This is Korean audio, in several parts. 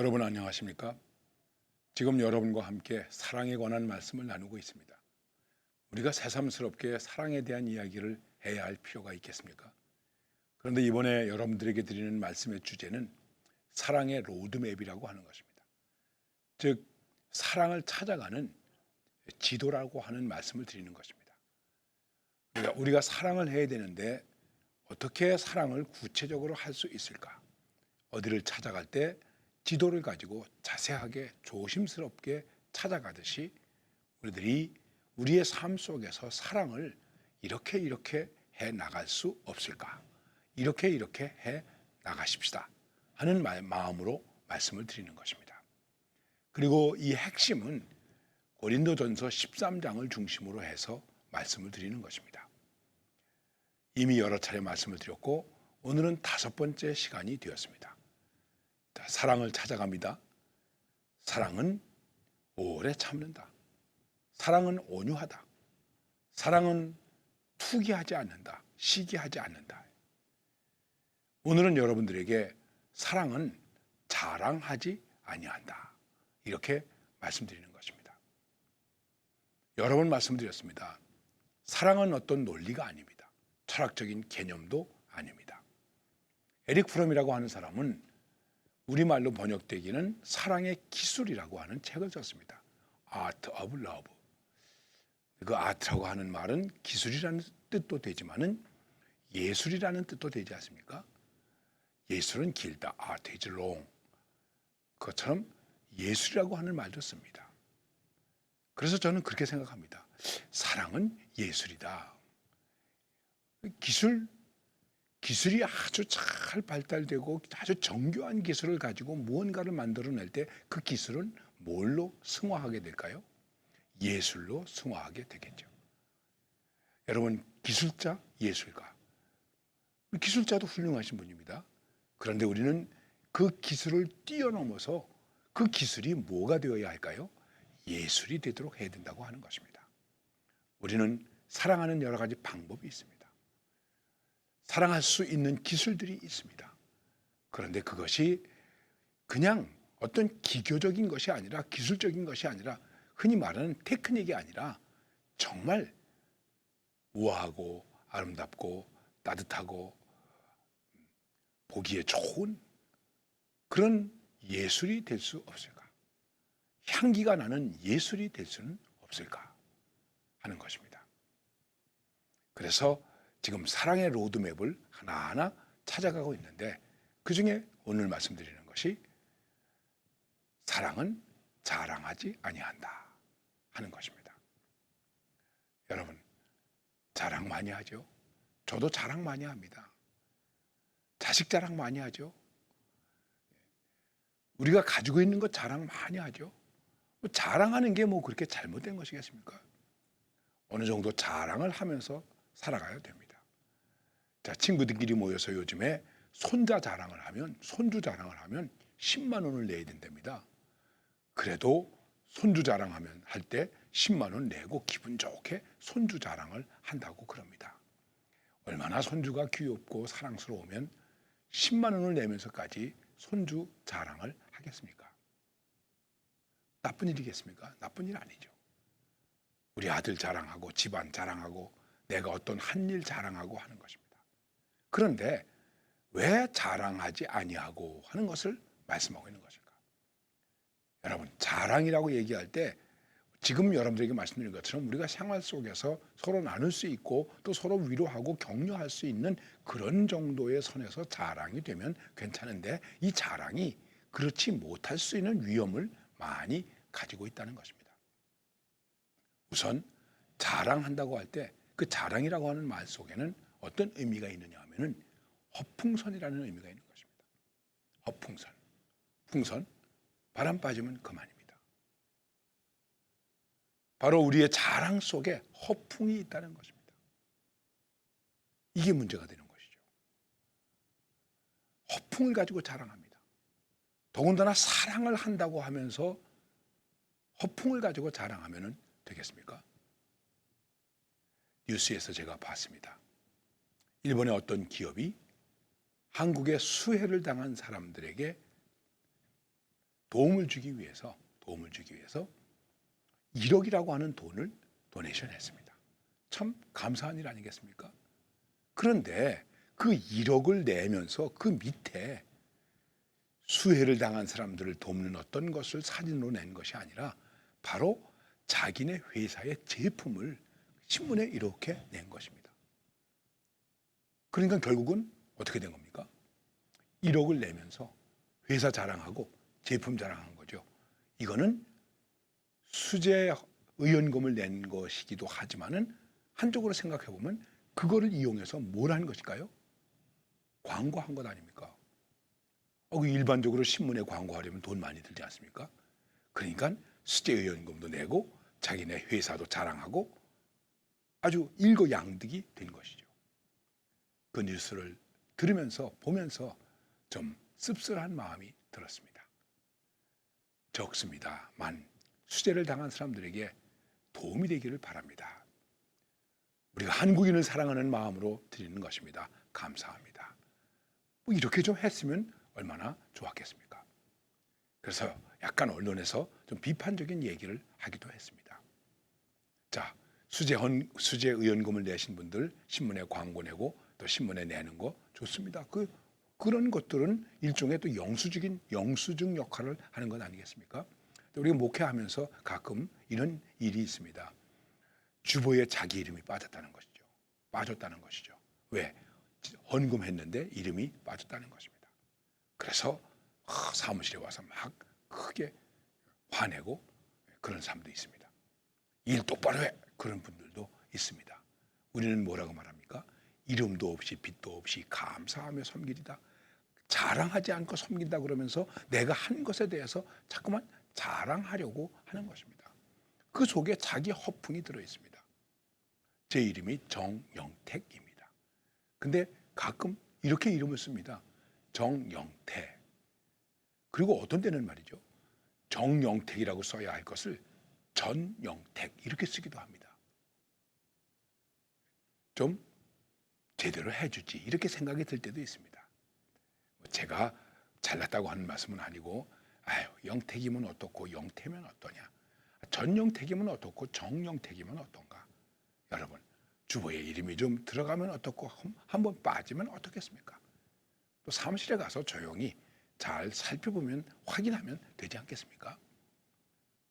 여러분 안녕하십니까? 지금 여러분과 함께 사랑에 관한 말씀을 나누고 있습니다. 우리가 새삼스럽게 사랑에 대한 이야기를 해야 할 필요가 있겠습니까? 그런데 이번에 여러분들에게 드리는 말씀의 주제는 사랑의 로드맵이라고 하는 것입니다. 즉 사랑을 찾아가는 지도라고 하는 말씀을 드리는 것입니다. 우리가, 우리가 사랑을 해야 되는데 어떻게 사랑을 구체적으로 할 수 있을까? 어디를 찾아갈 때 지도를 가지고 자세하게 조심스럽게 찾아가듯이 우리들이 우리의 삶 속에서 사랑을 이렇게 이렇게 해 나갈 수 없을까? 이렇게 이렇게 해 나가십시다. 하는 마- 마음으로 말씀을 드리는 것입니다. 그리고 이 핵심은 고린도전서 13장을 중심으로 해서 말씀을 드리는 것입니다. 이미 여러 차례 말씀을 드렸고 오늘은 다섯 번째 시간이 되었습니다. 자, 사랑을 찾아갑니다. 사랑은 오래 참는다. 사랑은 온유하다. 사랑은 투기하지 않는다. 시기하지 않는다. 오늘은 여러분들에게 사랑은 자랑하지 아니한다. 이렇게 말씀드리는 것입니다. 여러 번 말씀드렸습니다. 사랑은 어떤 논리가 아닙니다. 철학적인 개념도 아닙니다. 에릭 프롬이라고 하는 사람은 우리말로 번역되기는 사랑의 기술이라고 하는 책을 썼습니다. Art of Love. 그 아트라고 하는 말은 기술이라는 뜻도 되지만은 예술이라는 뜻도 되지 않습니까? 예술은 길다. Art is long. 그것처럼 예술이라고 하는 말도 씁니다. 그래서 저는 그렇게 생각합니다. 사랑은 예술이다. 기술 기술이 아주 잘 발달되고 아주 정교한 기술을 가지고 무언가를 만들어낼 때 그 기술은 뭘로 승화하게 될까요? 예술로 승화하게 되겠죠. 여러분 기술자, 예술가. 기술자도 훌륭하신 분입니다. 그런데 우리는 그 기술을 뛰어넘어서 그 기술이 뭐가 되어야 할까요? 예술이 되도록 해야 된다고 하는 것입니다. 우리는 사랑하는 여러 가지 방법이 있습니다. 사랑할 수 있는 기술들이 있습니다. 그런데 그것이 그냥 어떤 기교적인 것이 아니라 기술적인 것이 아니라 흔히 말하는 테크닉이 아니라 정말 우아하고 아름답고 따뜻하고 보기에 좋은 그런 예술이 될 수 없을까? 향기가 나는 예술이 될 수는 없을까? 하는 것입니다. 그래서 지금 사랑의 로드맵을 하나하나 찾아가고 있는데 그 중에 오늘 말씀드리는 것이 사랑은 자랑하지 아니한다 하는 것입니다. 여러분 자랑 많이 하죠. 저도 자랑 많이 합니다. 자식 자랑 많이 하죠. 우리가 가지고 있는 것 자랑 많이 하죠. 뭐 자랑하는 게 뭐 그렇게 잘못된 것이겠습니까? 어느 정도 자랑을 하면서 살아가야 됩니다. 자, 친구들끼리 모여서 요즘에 손자 자랑을 하면, 손주 자랑을 하면 10만 원을 내야 된답니다. 그래도 손주 자랑하면 할 때 10만 원 내고 기분 좋게 손주 자랑을 한다고 그럽니다. 얼마나 손주가 귀엽고 사랑스러우면 10만 원을 내면서까지 손주 자랑을 하겠습니까? 나쁜 일이겠습니까? 나쁜 일 아니죠. 우리 아들 자랑하고 집안 자랑하고 내가 어떤 한 일 자랑하고 하는 것입니다. 그런데 왜 자랑하지 아니하고 하는 것을 말씀하고 있는 것일까? 여러분 자랑이라고 얘기할 때 지금 여러분들에게 말씀드린 것처럼 우리가 생활 속에서 서로 나눌 수 있고 또 서로 위로하고 격려할 수 있는 그런 정도의 선에서 자랑이 되면 괜찮은데 이 자랑이 그렇지 못할 수 있는 위험을 많이 가지고 있다는 것입니다. 우선 자랑한다고 할 때 그 자랑이라고 하는 말 속에는 어떤 의미가 있느냐 하면은 허풍선이라는 의미가 있는 것입니다. 허풍선. 풍선 바람 빠지면 그만입니다. 바로 우리의 자랑 속에 허풍이 있다는 것입니다. 이게 문제가 되는 것이죠. 허풍을 가지고 자랑합니다. 더군다나 사랑을 한다고 하면서 허풍을 가지고 자랑하면 되겠습니까? 뉴스에서 제가 봤습니다. 일본의 어떤 기업이 한국에 수혜를 당한 사람들에게 도움을 주기 위해서 도움을 주기 위해서 1억이라고 하는 돈을 도네이션 했습니다. 참 감사한 일 아니겠습니까? 그런데 그 1억을 내면서 그 밑에 수해를 당한 사람들을 돕는 어떤 것을 사진으로 낸 것이 아니라 바로 자기네 회사의 제품을 신문에 이렇게 낸 것입니다. 그러니까 결국은 어떻게 된 겁니까? 1억을 내면서 회사 자랑하고 제품 자랑한 거죠. 이거는 수재 의원금을 낸 것이기도 하지만은 한쪽으로 생각해 보면 그거를 이용해서 뭘 한 것일까요? 광고한 것 아닙니까? 어, 그 일반적으로 신문에 광고하려면 돈 많이 들지 않습니까? 그러니까 수재 의원금도 내고 자기네 회사도 자랑하고 아주 일거양득이 된 것이죠. 그 뉴스를 들으면서 보면서 좀 씁쓸한 마음이 들었습니다. 적습니다만 수재를 당한 사람들에게 도움이 되기를 바랍니다. 우리가 한국인을 사랑하는 마음으로 드리는 것입니다. 감사합니다. 뭐 이렇게 좀 했으면 얼마나 좋았겠습니까? 그래서 약간 언론에서 좀 비판적인 얘기를 하기도 했습니다. 자, 수재 헌 수재 의원금을 내신 분들 신문에 광고 내고 또 신문에 내는 거 좋습니다. 그 그런 것들은 일종의 또 영수증인 영수증 역할을 하는 것 아니겠습니까? 우리가 목회하면서 가끔 이런 일이 있습니다. 주보에 자기 이름이 빠졌다는 것이죠. 빠졌다는 것이죠. 왜? 헌금했는데 이름이 빠졌다는 것입니다. 그래서 아, 사무실에 와서 막 크게 화내고 그런 사람도 있습니다. 일 똑바로 해 그런 분들도 있습니다. 우리는 뭐라고 말합니까? 이름도 없이 빛도 없이 감사하며 섬기리다. 자랑하지 않고 섬긴다 그러면서 내가 한 것에 대해서 자꾸만 자랑하려고 하는 것입니다. 그 속에 자기 허풍이 들어 있습니다. 제 이름이 정영택입니다. 근데 가끔 이렇게 이름을 씁니다. 정영태. 그리고 어떤 때는 말이죠. 정영택이라고 써야 할 것을 전영택 이렇게 쓰기도 합니다. 좀 제대로 해주지 이렇게 생각이 들 때도 있습니다. 뭐 제가 잘났다고 하는 말씀은 아니고 아유 영택이면 어떻고 영태면 어떠냐 전영택이면 어떻고 정영택이면 어떤가 여러분 주보에 이름이 좀 들어가면 어떻고 한번 빠지면 어떻겠습니까? 또 사무실에 가서 조용히 잘 살펴보면 확인하면 되지 않겠습니까?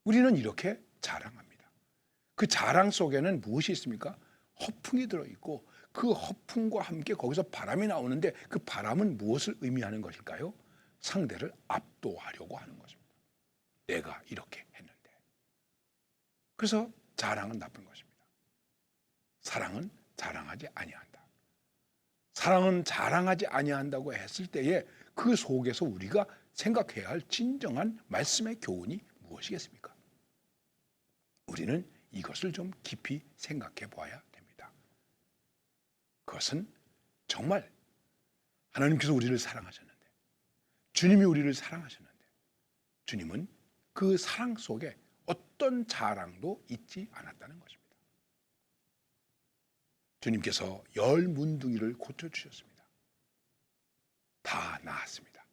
우리는 이렇게 자랑합니다. 그 자랑 속에는 무엇이 있습니까? 허풍이 들어있고 그 허풍과 함께 거기서 바람이 나오는데 그 바람은 무엇을 의미하는 것일까요? 상대를 압도하려고 하는 것입니다. 내가 이렇게 했는데. 그래서 자랑은 나쁜 것입니다. 사랑은 자랑하지 아니한다. 사랑은 자랑하지 아니한다고 했을 때에 그 속에서 우리가 생각해야 할 진정한 말씀의 교훈이 무엇이겠습니까? 우리는 이것을 좀 깊이 생각해 보아야. 그것은 정말 하나님께서 우리를 사랑하셨는데, 주님이 우리를 사랑하셨는데, 주님은 그 사랑 속에 어떤 자랑도 있지 않았다는 것입니다. 주님께서 열 문둥이를 고쳐주셨습니다. 다 나았습니다.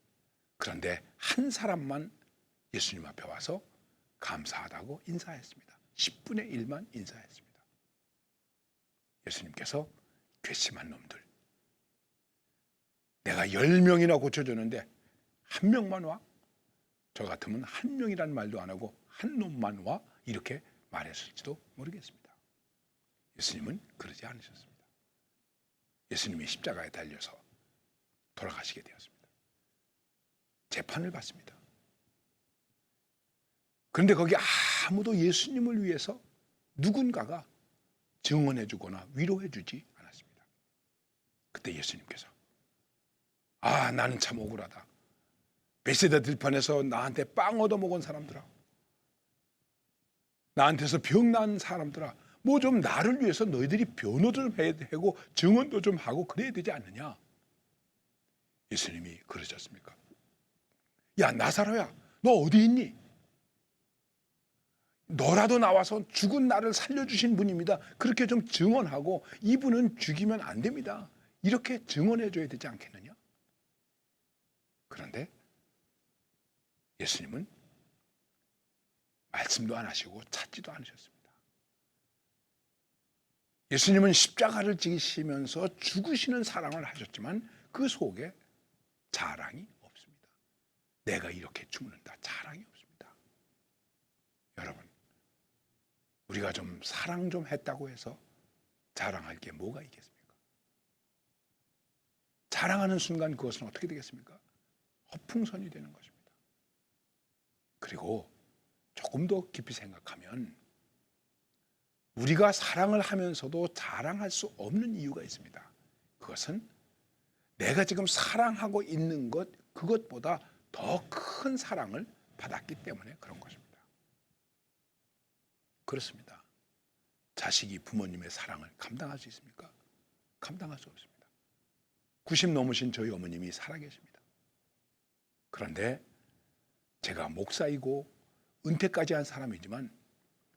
그런데 한 사람만 예수님 앞에 와서 감사하다고 인사했습니다. 10분의 1만 인사했습니다. 예수님께서 괘씸한 놈들. 내가 10명이나 고쳐줬는데 한 명만 와? 저 같으면 한 명이란 말도 안 하고 한 놈만 와? 이렇게 말했을지도 모르겠습니다. 예수님은 그러지 않으셨습니다. 예수님이 십자가에 달려서 돌아가시게 되었습니다. 재판을 받습니다. 그런데 거기 아무도 예수님을 위해서 누군가가 증언해 주거나 위로해 주지. 그때 예수님께서 아 나는 참 억울하다. 베세다 들판에서 나한테 빵 얻어 먹은 사람들아 나한테서 병난 사람들아 뭐 좀 나를 위해서 너희들이 변호 좀 해야 되고 증언도 좀 하고 그래야 되지 않느냐 예수님이 그러셨습니까? 야 나사로야 너 어디 있니? 너라도 나와서 죽은 나를 살려주신 분입니다. 그렇게 좀 증언하고 이분은 죽이면 안 됩니다. 이렇게 증언해 줘야 되지 않겠느냐? 그런데 예수님은 말씀도 안 하시고 찾지도 않으셨습니다. 예수님은 십자가를 지시면서 죽으시는 사랑을 하셨지만 그 속에 자랑이 없습니다. 내가 이렇게 죽는다. 자랑이 없습니다. 여러분, 우리가 좀 사랑 좀 했다고 해서 자랑할 게 뭐가 있겠습니까? 자랑하는 순간 그것은 어떻게 되겠습니까? 허풍선이 되는 것입니다. 그리고 조금 더 깊이 생각하면 우리가 사랑을 하면서도 자랑할 수 없는 이유가 있습니다. 그것은 내가 지금 사랑하고 있는 것 그것보다 더 큰 사랑을 받았기 때문에 그런 것입니다. 그렇습니다. 자식이 부모님의 사랑을 감당할 수 있습니까? 감당할 수 없습니다. 90 넘으신 저희 어머님이 살아계십니다. 그런데 제가 목사이고 은퇴까지 한 사람이지만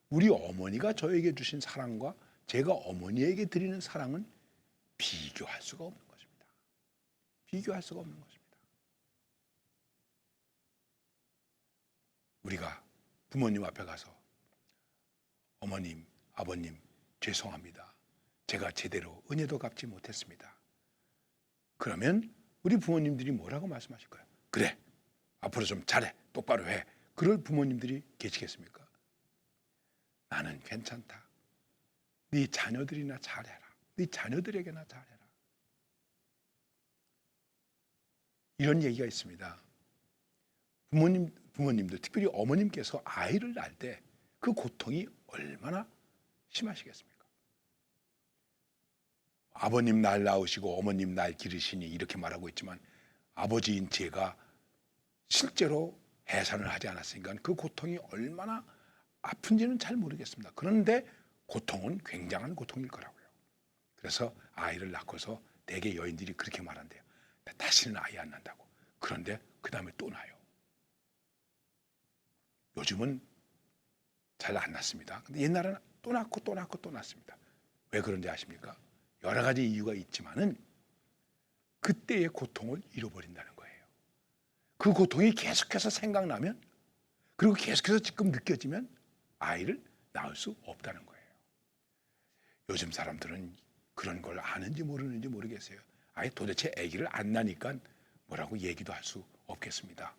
우리 어머니가 저에게 주신 사랑과 제가 어머니에게 드리는 사랑은 비교할 수가 없는 것입니다. 비교할 수가 없는 것입니다. 우리가 부모님 앞에 가서 어머님, 아버님 죄송합니다. 제가 제대로 은혜도 갚지 못했습니다. 그러면 우리 부모님들이 뭐라고 말씀하실까요? 그래, 앞으로 좀 잘해, 똑바로 해. 그럴 부모님들이 계시겠습니까? 나는 괜찮다. 네 자녀들이나 잘해라. 네 자녀들에게나 잘해라. 이런 얘기가 있습니다. 부모님 부모님도 특별히 어머님께서 아이를 낳을 때 그 고통이 얼마나 심하시겠습니까? 아버님 날 낳으시고 어머님 날 기르시니 이렇게 말하고 있지만 아버지인 제가 실제로 해산을 하지 않았으니까 그 고통이 얼마나 아픈지는 잘 모르겠습니다. 그런데 고통은 굉장한 고통일 거라고요. 그래서 아이를 낳고서 대개 여인들이 그렇게 말한대요. 다시는 아이 안 난다고. 그런데 그 다음에 또 나요. 요즘은 잘안 낳습니다. 근데 옛날에는 또 낳고 또 낳고 또 낳습니다. 왜 그런지 아십니까? 여러 가지 이유가 있지만은 그때의 고통을 잃어버린다는 거예요. 그 고통이 계속해서 생각나면 그리고 계속해서 지금 느껴지면 아이를 낳을 수 없다는 거예요. 요즘 사람들은 그런 걸 아는지 모르는지 모르겠어요. 아예 도대체 아기를 안 나니까 뭐라고 얘기도 할 수 없겠습니다.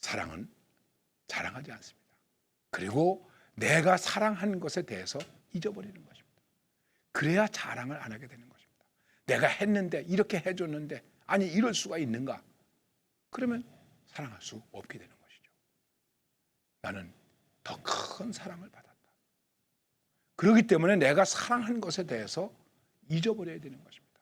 사랑은 자랑하지 않습니다. 그리고 내가 사랑한 것에 대해서 잊어버리는 것입니다. 그래야 자랑을 안 하게 되는 것입니다. 내가 했는데 이렇게 해줬는데 아니 이럴 수가 있는가? 그러면 사랑할 수 없게 되는 것이죠. 나는 더 큰 사랑을 받았다. 그렇기 때문에 내가 사랑한 것에 대해서 잊어버려야 되는 것입니다.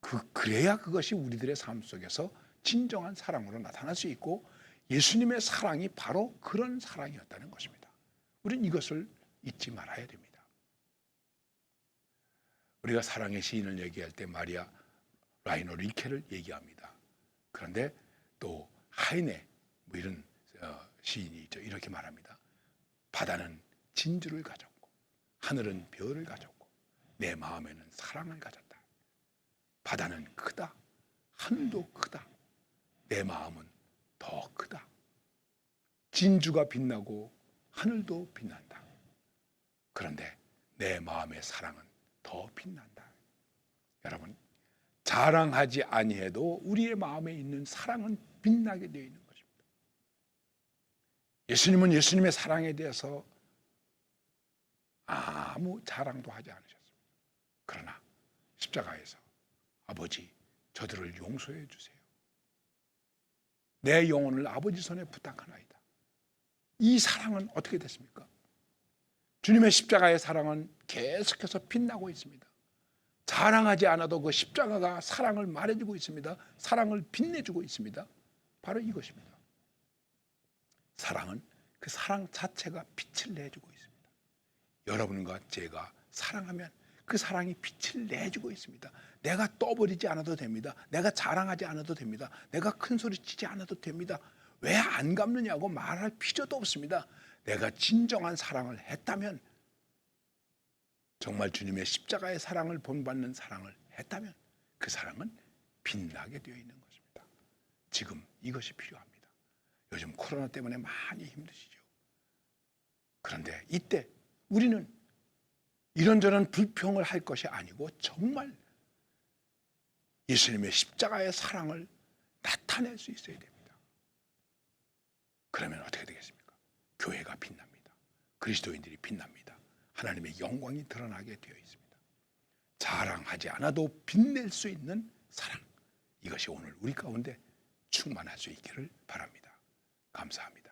그 그래야 그것이 우리들의 삶 속에서 진정한 사랑으로 나타날 수 있고 예수님의 사랑이 바로 그런 사랑이었다는 것입니다. 우리는 이것을 잊지 말아야 됩니다. 우리가 사랑의 시인을 얘기할 때 마리아 라이노 릴케를 얘기합니다. 그런데 또 하이네 뭐 이런 어, 시인이 있죠. 이렇게 말합니다. 바다는 진주를 가졌고 하늘은 별을 가졌고 내 마음에는 사랑을 가졌다. 바다는 크다. 하늘도 크다. 내 마음은 더 크다. 진주가 빛나고 하늘도 빛난다. 그런데 내 마음의 사랑은 더 빛난다. 여러분, 자랑하지 아니해도 우리의 마음에 있는 사랑은 빛나게 되어 있는 것입니다. 예수님은 예수님의 사랑에 대해서 아무 자랑도 하지 않으셨습니다. 그러나 십자가에서 아버지 저들을 용서해 주세요. 내 영혼을 아버지 손에 부탁하나이다. 이 사랑은 어떻게 됐습니까? 주님의 십자가의 사랑은 계속해서 빛나고 있습니다. 자랑하지 않아도 그 십자가가 사랑을 말해주고 있습니다. 사랑을 빛내주고 있습니다. 바로 이것입니다. 사랑은 그 사랑 자체가 빛을 내주고 있습니다. 여러분과 제가 사랑하면 그 사랑이 빛을 내주고 있습니다. 내가 떠버리지 않아도 됩니다. 내가 자랑하지 않아도 됩니다. 내가 큰 소리 치지 않아도 됩니다. 왜 안 갚느냐고 말할 필요도 없습니다. 내가 진정한 사랑을 했다면 정말 주님의 십자가의 사랑을 본받는 사랑을 했다면 그 사랑은 빛나게 되어 있는 것입니다. 지금 이것이 필요합니다. 요즘 코로나 때문에 많이 힘드시죠. 그런데 이때 우리는 이런저런 불평을 할 것이 아니고 정말 예수님의 십자가의 사랑을 나타낼 수 있어야 됩니다. 그러면 어떻게 되겠습니까? 교회가 빛납니다. 그리스도인들이 빛납니다. 하나님의 영광이 드러나게 되어 있습니다. 자랑하지 않아도 빛낼 수 있는 사랑. 이것이 오늘 우리 가운데 충만할 수 있기를 바랍니다. 감사합니다.